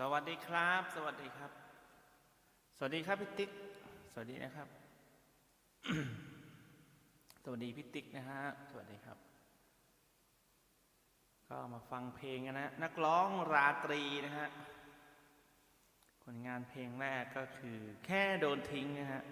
สวัสดีครับ สวัสดีครับ สวัสดีครับพี่ติ๊ก สวัสดีนะครับ สวัสดีพี่ติ๊กนะฮะ สวัสดีครับ ก็มาฟังเพลงกันนะนักร้องราตรีนะฮะ ผลงานเพลงแรกก็คือ แค่โดนทิ้งนะฮะ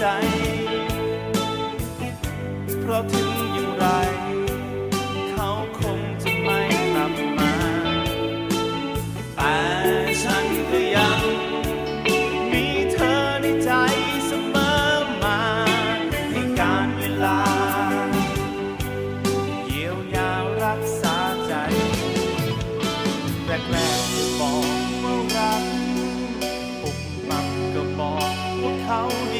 ใจ เพราะถึงอย่างไร เขาคงจะไม่กลับมา แต่ฉันก็ยัง มีเธอในใจเสมอมาให้การเวลา เยียวยารักษาใจ แรกๆจะบอกว่ารัก ปุบปับก็บอกว่าเขาดี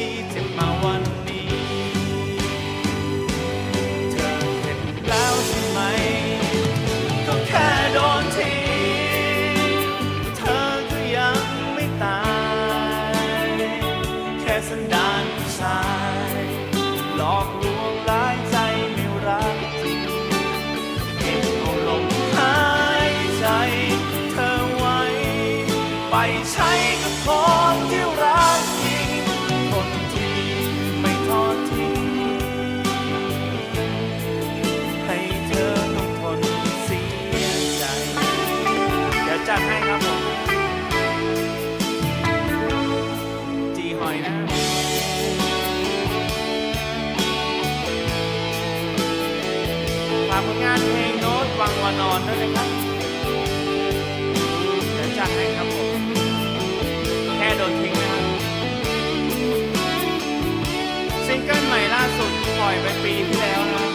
ไปใช้กับคนที่รักจริงคนที่ไม่ทอดทิ้ง ให้เธอต้องทนเสียใจ เดี๋ยวจัดให้ครับผมจีหอยนะฝากผลงานเพลงโน้ตวังวานอนด้วยนะครับ เดี๋ยวจัดให้ครับ ล่อยไปปีที่แล้วนะครับ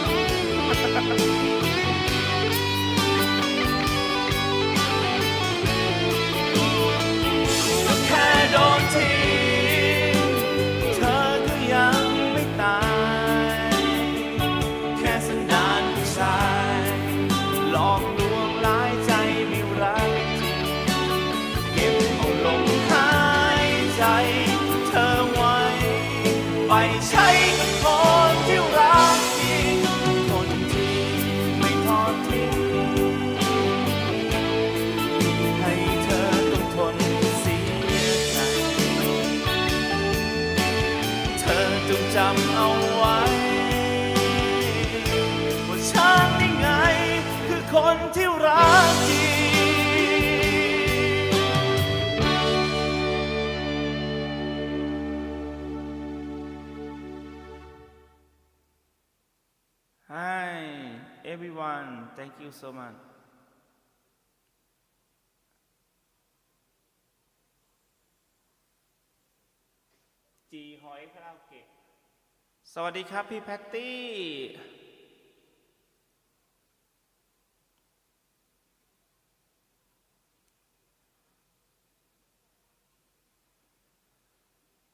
ก็แค่โดนทิ้งเธอก็ยังไม่ตาย แค่สันดานผู้ชาย หลอกลวงหลายใจไม่รักจริงเก็บเอาลมหายใจ เธอไว้ ไปใช้ คนที่รักจริง Hi everyone thank you so much จีหอยคาราโอเกะสวัสดีครับพี่แพตตี้